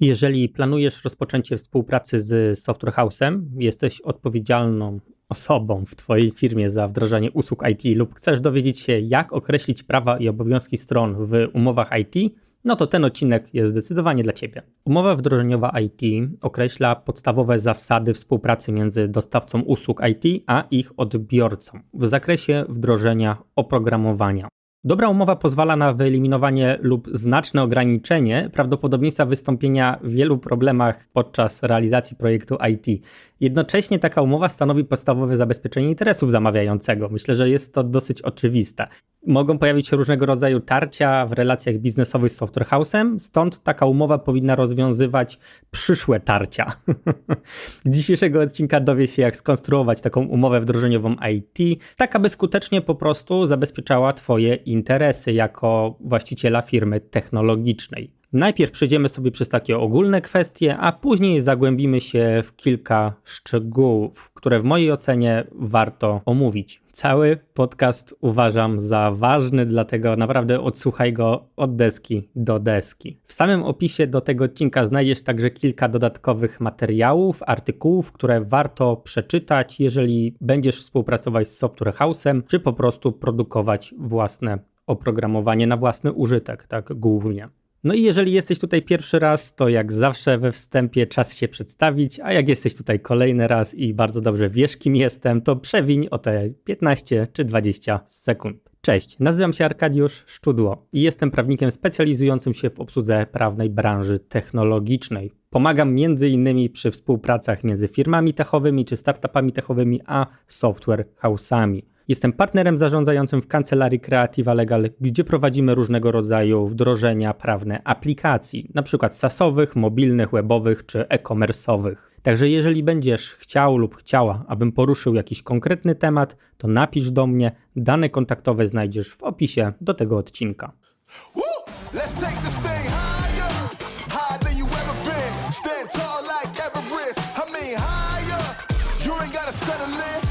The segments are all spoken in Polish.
Jeżeli planujesz rozpoczęcie współpracy z Software House'em, jesteś odpowiedzialną osobą w Twojej firmie za wdrażanie usług IT lub chcesz dowiedzieć się, jak określić prawa i obowiązki stron w umowach IT, no to ten odcinek jest zdecydowanie dla Ciebie. Umowa wdrożeniowa IT określa podstawowe zasady współpracy między dostawcą usług IT a ich odbiorcą w zakresie wdrożenia oprogramowania. Dobra umowa pozwala na wyeliminowanie lub znaczne ograniczenie prawdopodobieństwa wystąpienia wielu problemach podczas realizacji projektu IT. Jednocześnie taka umowa stanowi podstawowe zabezpieczenie interesów zamawiającego. Myślę, że jest to dosyć oczywiste. Mogą pojawić się różnego rodzaju tarcia w relacjach biznesowych z Software House'em, stąd taka umowa powinna rozwiązywać przyszłe tarcia. Z dzisiejszego odcinka dowie się, jak skonstruować taką umowę wdrożeniową IT, tak aby skutecznie po prostu zabezpieczała Twoje interesy jako właściciela firmy technologicznej. Najpierw przejdziemy sobie przez takie ogólne kwestie, a później zagłębimy się w kilka szczegółów, które w mojej ocenie warto omówić. Cały podcast uważam za ważny, dlatego naprawdę odsłuchaj go od deski do deski. W samym opisie do tego odcinka znajdziesz także kilka dodatkowych materiałów, artykułów, które warto przeczytać, jeżeli będziesz współpracować z Software House'em, czy po prostu produkować własne oprogramowanie na własny użytek, tak głównie. No i jeżeli jesteś tutaj pierwszy raz, to jak zawsze we wstępie czas się przedstawić, a jak jesteś tutaj kolejny raz i bardzo dobrze wiesz kim jestem, to przewiń o te 15 czy 20 sekund. Cześć, nazywam się Arkadiusz Szczudło i jestem prawnikiem specjalizującym się w obsłudze prawnej branży technologicznej. Pomagam m.in. przy współpracach między firmami techowymi czy startupami techowymi a software house'ami. Jestem partnerem zarządzającym w kancelarii Creativa Legal, gdzie prowadzimy różnego rodzaju wdrożenia prawne aplikacji, np. SaaSowych, mobilnych, webowych czy e-commerce'owych. Także jeżeli będziesz chciał lub chciała, abym poruszył jakiś konkretny temat, to napisz do mnie. Dane kontaktowe znajdziesz w opisie do tego odcinka. Stand tall like Everest. I mean higher. You ain't gotta settle in.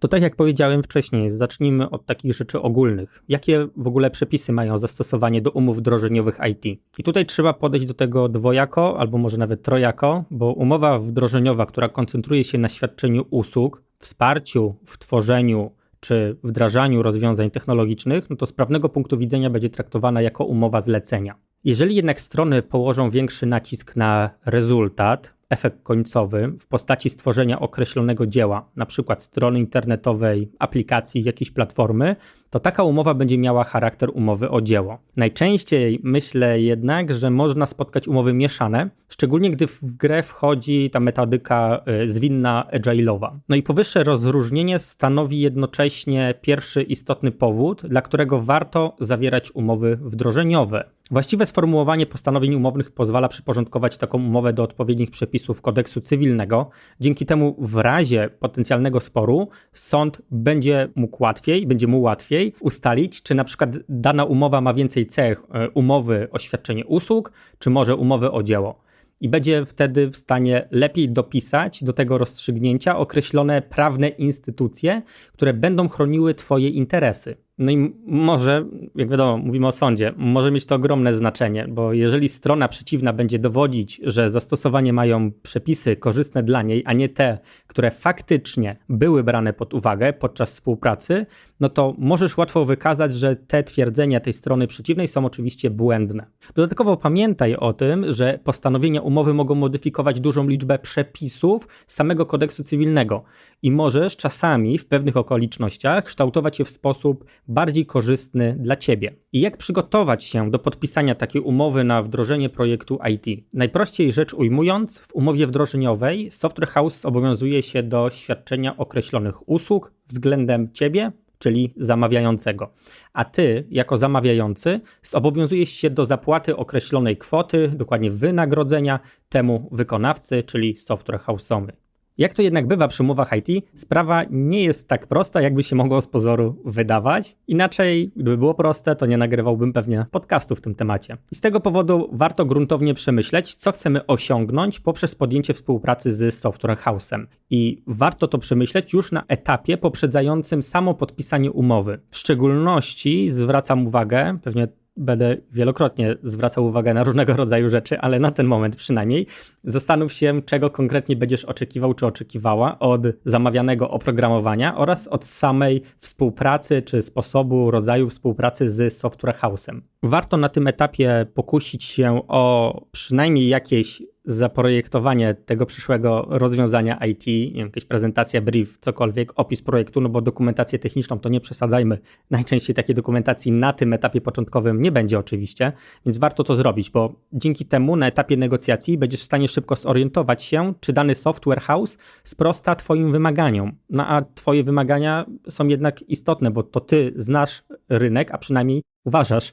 To tak jak powiedziałem wcześniej, zacznijmy od takich rzeczy ogólnych. Jakie w ogóle przepisy mają zastosowanie do umów wdrożeniowych IT? I tutaj trzeba podejść do tego dwojako, albo może nawet trojako, bo umowa wdrożeniowa, która koncentruje się na świadczeniu usług, wsparciu w tworzeniu czy wdrażaniu rozwiązań technologicznych, no to z prawnego punktu widzenia będzie traktowana jako umowa zlecenia. Jeżeli jednak strony położą większy nacisk na rezultat, efekt końcowy w postaci stworzenia określonego dzieła, przykład strony internetowej, aplikacji, jakiejś platformy, to taka umowa będzie miała charakter umowy o dzieło. Najczęściej myślę jednak, że można spotkać umowy mieszane, szczególnie gdy w grę wchodzi ta metodyka y, zwinna agile'owa. No i powyższe rozróżnienie stanowi jednocześnie pierwszy istotny powód, dla którego warto zawierać umowy wdrożeniowe. Właściwe sformułowanie postanowień umownych pozwala przyporządkować taką umowę do odpowiednich przepisów kodeksu cywilnego. Dzięki temu w razie potencjalnego sporu sąd będzie mógł łatwiej, będzie mu łatwiej ustalić, czy na przykład dana umowa ma więcej cech e, umowy o świadczenie usług, czy może umowy o dzieło. I będzie wtedy w stanie lepiej dopisać do tego rozstrzygnięcia określone prawne instytucje, które będą chroniły Twoje interesy. No i może, jak wiadomo, mówimy o sądzie, może mieć to ogromne znaczenie, bo jeżeli strona przeciwna będzie dowodzić, że zastosowanie mają przepisy korzystne dla niej, a nie te, które faktycznie były brane pod uwagę podczas współpracy, no to możesz łatwo wykazać, że te twierdzenia tej strony przeciwnej są oczywiście błędne. Dodatkowo pamiętaj o tym, że postanowienia umowy mogą modyfikować dużą liczbę przepisów samego kodeksu cywilnego i możesz czasami w pewnych okolicznościach kształtować je w sposób bardziej korzystny dla Ciebie. I jak przygotować się do podpisania takiej umowy na wdrożenie projektu IT? Najprościej rzecz ujmując, w umowie wdrożeniowej Software House obowiązuje się do świadczenia określonych usług względem Ciebie, czyli zamawiającego. A ty, jako zamawiający, zobowiązujesz się do zapłaty określonej kwoty, dokładnie wynagrodzenia temu wykonawcy, czyli software house'owy. Jak to jednak bywa przy umowach IT, sprawa nie jest tak prosta, jakby się mogło z pozoru wydawać. Inaczej, gdyby było proste, to nie nagrywałbym pewnie podcastu w tym temacie. I z tego powodu warto gruntownie przemyśleć, co chcemy osiągnąć poprzez podjęcie współpracy z Software House'em. I warto to przemyśleć już na etapie poprzedzającym samo podpisanie umowy. W szczególności zwracam uwagę, pewnie będę wielokrotnie zwracał uwagę na różnego rodzaju rzeczy, ale na ten moment przynajmniej zastanów się, czego konkretnie będziesz oczekiwał czy oczekiwała od zamawianego oprogramowania oraz od samej współpracy czy sposobu, rodzaju współpracy z software house'em. Warto na tym etapie pokusić się o przynajmniej jakieś zaprojektowanie tego przyszłego rozwiązania IT, wiem, jakaś prezentacja, brief, cokolwiek, opis projektu, no bo dokumentację techniczną to nie przesadzajmy. Najczęściej takiej dokumentacji na tym etapie początkowym nie będzie oczywiście, więc warto to zrobić, bo dzięki temu na etapie negocjacji będziesz w stanie szybko zorientować się, czy dany software house sprosta Twoim wymaganiom. No a Twoje wymagania są jednak istotne, bo to Ty znasz rynek, a przynajmniej uważasz,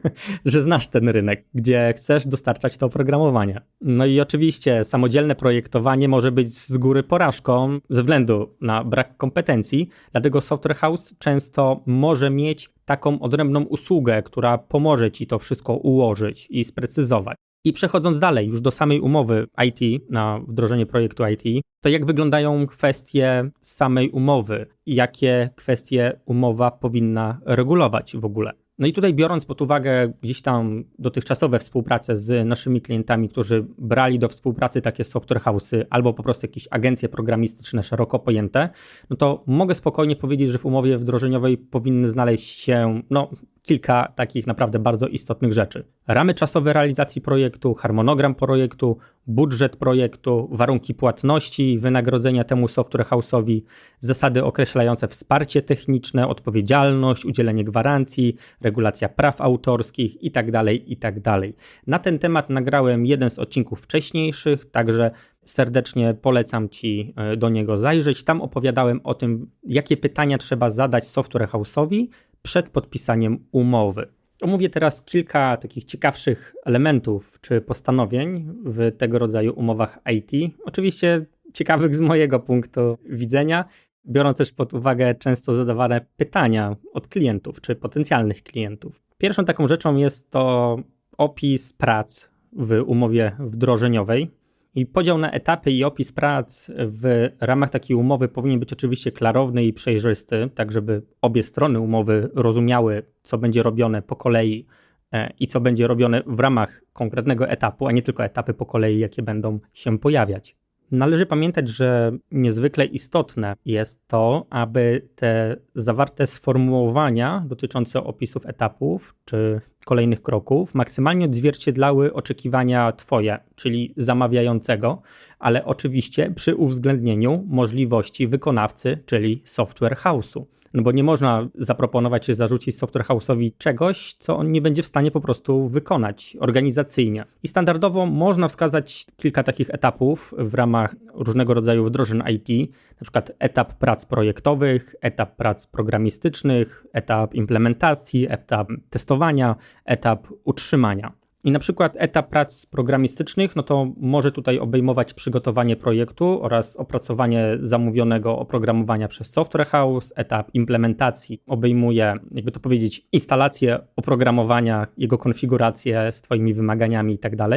że znasz ten rynek, gdzie chcesz dostarczać to oprogramowanie. No i oczywiście samodzielne projektowanie może być z góry porażką ze względu na brak kompetencji, dlatego software house często może mieć taką odrębną usługę, która pomoże ci to wszystko ułożyć i sprecyzować. I przechodząc dalej, już do samej umowy IT, na wdrożenie projektu IT, to jak wyglądają kwestie samej umowy? Jakie kwestie umowa powinna regulować w ogóle? No i tutaj biorąc pod uwagę gdzieś tam dotychczasowe współpracę z naszymi klientami, którzy brali do współpracy takie software house'y albo po prostu jakieś agencje programistyczne szeroko pojęte, no to mogę spokojnie powiedzieć, że w umowie wdrożeniowej powinny znaleźć się no, kilka takich naprawdę bardzo istotnych rzeczy. Ramy czasowe realizacji projektu, harmonogram projektu, budżet projektu, warunki płatności wynagrodzenia temu software house'owi, zasady określające wsparcie techniczne, odpowiedzialność, udzielenie gwarancji, regulacja praw autorskich itd., itd. Na ten temat nagrałem jeden z odcinków wcześniejszych, także serdecznie polecam Ci e, do niego zajrzeć. Tam opowiadałem o tym, jakie pytania trzeba zadać software house'owi przed podpisaniem umowy. Omówię teraz kilka takich ciekawszych elementów czy postanowień w tego rodzaju umowach IT. Oczywiście ciekawych z mojego punktu widzenia, biorąc też pod uwagę często zadawane pytania od klientów czy potencjalnych klientów. Pierwszą taką rzeczą jest to opis prac w umowie wdrożeniowej. I podział na etapy i opis prac w ramach takiej umowy powinien być oczywiście klarowny i przejrzysty, tak żeby obie strony umowy rozumiały, co będzie robione po kolei e, i co będzie robione w ramach konkretnego etapu, a nie tylko etapy po kolei, jakie będą się pojawiać. Należy pamiętać, że niezwykle istotne jest to, aby te zawarte sformułowania dotyczące opisów etapów czy kolejnych kroków maksymalnie odzwierciedlały oczekiwania Twoje, czyli zamawiającego, ale oczywiście przy uwzględnieniu możliwości wykonawcy, czyli software house'u. No bo nie można zaproponować czy zarzucić software house'owi czegoś, co on nie będzie w stanie po prostu wykonać organizacyjnie. I standardowo można wskazać kilka takich etapów w ramach różnego rodzaju wdrożeń IT, na przykład etap prac projektowych, etap prac programistycznych, etap implementacji, etap testowania, etap utrzymania. I na przykład etap prac programistycznych, no to może tutaj obejmować przygotowanie projektu oraz opracowanie zamówionego oprogramowania przez software house. Etap implementacji obejmuje, jakby to powiedzieć, instalację oprogramowania, jego konfigurację z Twoimi wymaganiami itd.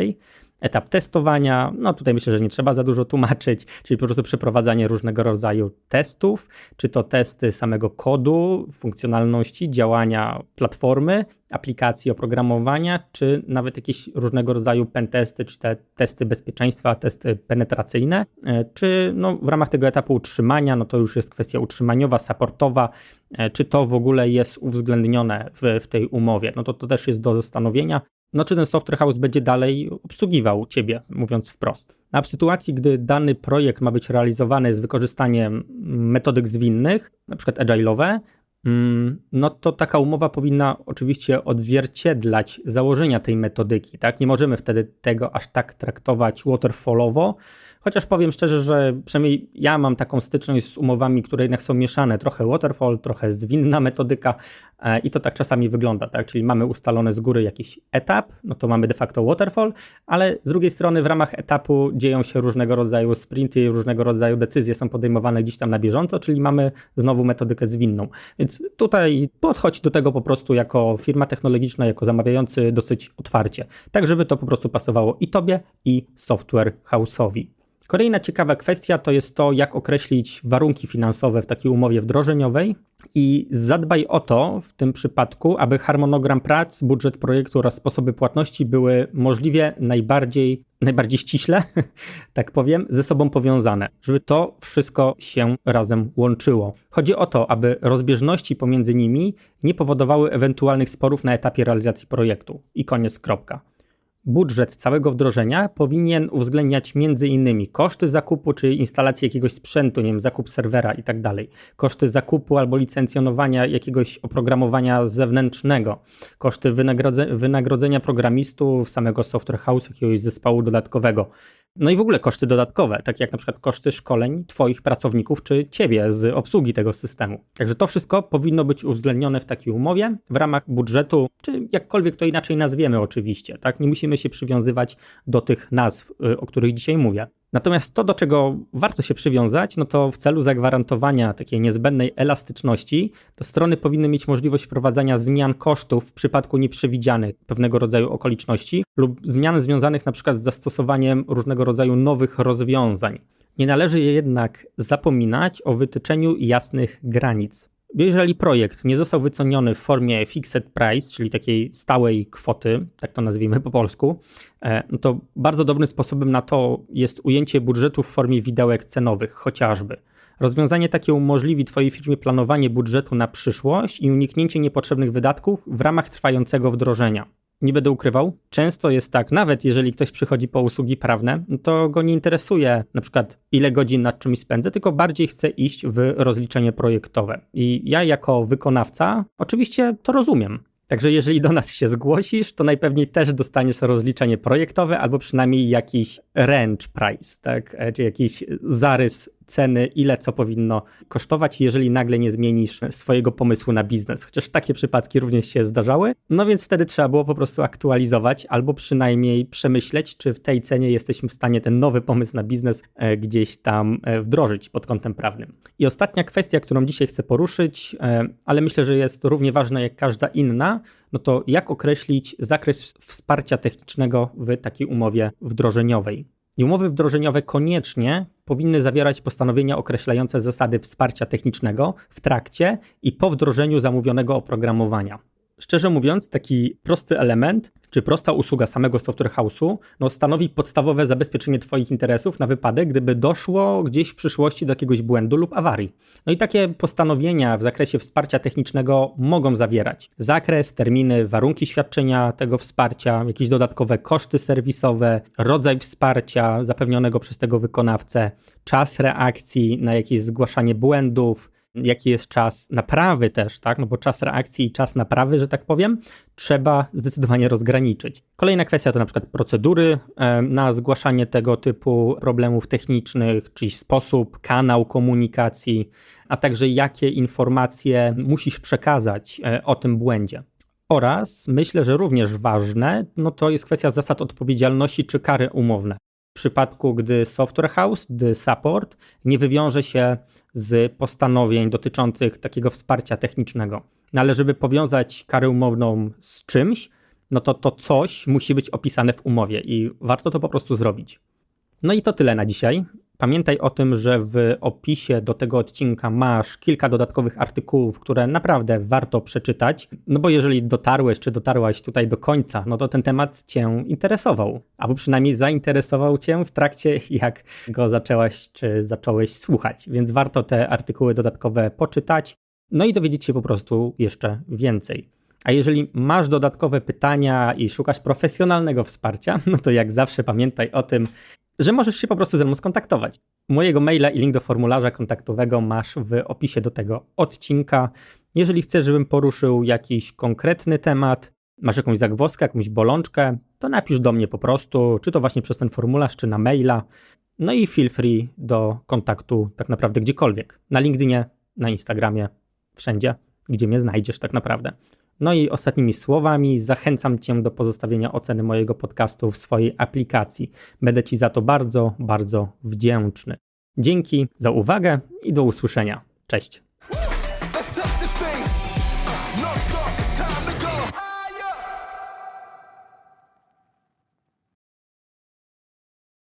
Etap testowania, no tutaj myślę, że nie trzeba za dużo tłumaczyć, czyli po prostu przeprowadzanie różnego rodzaju testów, czy to testy samego kodu, funkcjonalności, działania platformy, aplikacji, oprogramowania, czy nawet jakieś różnego rodzaju pentesty, czy te testy bezpieczeństwa, testy penetracyjne, e, czy no, w ramach tego etapu utrzymania, no to już jest kwestia utrzymaniowa, supportowa, e, czy to w ogóle jest uwzględnione w, w tej umowie. No to to też jest do zastanowienia no czy ten software house będzie dalej obsługiwał ciebie, mówiąc wprost. A w sytuacji, gdy dany projekt ma być realizowany z wykorzystaniem metodyk zwinnych, przykład agile'owe, no to taka umowa powinna oczywiście odzwierciedlać założenia tej metodyki, tak? Nie możemy wtedy tego aż tak traktować waterfallowo, Chociaż powiem szczerze, że przynajmniej ja mam taką styczność z umowami, które jednak są mieszane. Trochę waterfall, trochę zwinna metodyka e, i to tak czasami wygląda, tak? Czyli mamy ustalony z góry jakiś etap, no to mamy de facto waterfall, ale z drugiej strony w ramach etapu dzieją się różnego rodzaju sprinty, różnego rodzaju decyzje są podejmowane gdzieś tam na bieżąco, czyli mamy znowu metodykę zwinną. Więc tutaj podchodź do tego po prostu jako firma technologiczna, jako zamawiający dosyć otwarcie, tak żeby to po prostu pasowało i tobie, i software house'owi. Kolejna ciekawa kwestia to jest to, jak określić warunki finansowe w takiej umowie wdrożeniowej i zadbaj o to w tym przypadku, aby harmonogram prac, budżet projektu oraz sposoby płatności były możliwie najbardziej, najbardziej ściśle, tak powiem, ze sobą powiązane, żeby to wszystko się razem łączyło. Chodzi o to, aby rozbieżności pomiędzy nimi nie powodowały ewentualnych sporów na etapie realizacji projektu. I koniec, kropka. Budżet całego wdrożenia powinien uwzględniać m.in. koszty zakupu czy instalacji jakiegoś sprzętu, nie wiem, zakup serwera i tak koszty zakupu albo licencjonowania jakiegoś oprogramowania zewnętrznego, koszty wynagrodze- wynagrodzenia programistów, samego software house, jakiegoś zespołu dodatkowego. No i w ogóle koszty dodatkowe, takie jak na przykład koszty szkoleń Twoich pracowników czy Ciebie z obsługi tego systemu. Także to wszystko powinno być uwzględnione w takiej umowie w ramach budżetu, czy jakkolwiek to inaczej nazwiemy oczywiście, tak? Nie musimy się przywiązywać do tych nazw, y, o których dzisiaj mówię. Natomiast to, do czego warto się przywiązać, no to w celu zagwarantowania takiej niezbędnej elastyczności, to strony powinny mieć możliwość wprowadzania zmian kosztów w przypadku nieprzewidzianych pewnego rodzaju okoliczności lub zmian związanych przykład z zastosowaniem różnego rodzaju nowych rozwiązań. Nie należy jednak zapominać o wytyczeniu jasnych granic. Jeżeli projekt nie został wyceniony w formie fixed price, czyli takiej stałej kwoty, tak to nazwijmy po polsku, e, no to bardzo dobrym sposobem na to jest ujęcie budżetu w formie widełek cenowych, chociażby. Rozwiązanie takie umożliwi Twojej firmie planowanie budżetu na przyszłość i uniknięcie niepotrzebnych wydatków w ramach trwającego wdrożenia nie będę ukrywał, często jest tak, nawet jeżeli ktoś przychodzi po usługi prawne, to go nie interesuje na przykład ile godzin nad czymś spędzę, tylko bardziej chce iść w rozliczenie projektowe. I ja jako wykonawca oczywiście to rozumiem. Także jeżeli do nas się zgłosisz, to najpewniej też dostaniesz rozliczenie projektowe albo przynajmniej jakiś range price, tak? E, czy jakiś zarys ceny, ile co powinno kosztować, jeżeli nagle nie zmienisz swojego pomysłu na biznes. Chociaż takie przypadki również się zdarzały. No więc wtedy trzeba było po prostu aktualizować albo przynajmniej przemyśleć, czy w tej cenie jesteśmy w stanie ten nowy pomysł na biznes e, gdzieś tam e, wdrożyć pod kątem prawnym. I ostatnia kwestia, którą dzisiaj chcę poruszyć, e, ale myślę, że jest równie ważna jak każda inna, no to jak określić zakres wsparcia technicznego w takiej umowie wdrożeniowej. I umowy wdrożeniowe koniecznie powinny zawierać postanowienia określające zasady wsparcia technicznego w trakcie i po wdrożeniu zamówionego oprogramowania. Szczerze mówiąc, taki prosty element, czy prosta usługa samego software house'u, no, stanowi podstawowe zabezpieczenie Twoich interesów na wypadek, gdyby doszło gdzieś w przyszłości do jakiegoś błędu lub awarii. No i takie postanowienia w zakresie wsparcia technicznego mogą zawierać zakres, terminy, warunki świadczenia tego wsparcia, jakieś dodatkowe koszty serwisowe, rodzaj wsparcia zapewnionego przez tego wykonawcę, czas reakcji na jakieś zgłaszanie błędów, jaki jest czas naprawy też, tak? No bo czas reakcji i czas naprawy, że tak powiem, trzeba zdecydowanie rozgraniczyć. Kolejna kwestia to na przykład procedury e, na zgłaszanie tego typu problemów technicznych, czyli sposób, kanał komunikacji, a także jakie informacje musisz przekazać e, o tym błędzie. Oraz myślę, że również ważne, no to jest kwestia zasad odpowiedzialności czy kary umowne w przypadku, gdy software house, gdy support nie wywiąże się z postanowień dotyczących takiego wsparcia technicznego. No ale żeby powiązać karę umowną z czymś, no to to coś musi być opisane w umowie i warto to po prostu zrobić. No i to tyle na dzisiaj. Pamiętaj o tym, że w opisie do tego odcinka masz kilka dodatkowych artykułów, które naprawdę warto przeczytać. No bo jeżeli dotarłeś czy dotarłaś tutaj do końca, no to ten temat Cię interesował, albo przynajmniej zainteresował Cię w trakcie, jak go zaczęłaś czy zacząłeś słuchać. Więc warto te artykuły dodatkowe poczytać, no i dowiedzieć się po prostu jeszcze więcej. A jeżeli masz dodatkowe pytania i szukasz profesjonalnego wsparcia, no to jak zawsze pamiętaj o tym, że możesz się po prostu ze mną skontaktować. Mojego maila i link do formularza kontaktowego masz w opisie do tego odcinka. Jeżeli chcesz, żebym poruszył jakiś konkretny temat, masz jakąś zagwozdkę, jakąś bolączkę, to napisz do mnie po prostu, czy to właśnie przez ten formularz, czy na maila. No i feel free do kontaktu tak naprawdę gdziekolwiek. Na LinkedInie, na Instagramie, wszędzie, gdzie mnie znajdziesz tak naprawdę. No i ostatnimi słowami zachęcam Cię do pozostawienia oceny mojego podcastu w swojej aplikacji. Będę Ci za to bardzo, bardzo wdzięczny. Dzięki za uwagę i do usłyszenia. Cześć.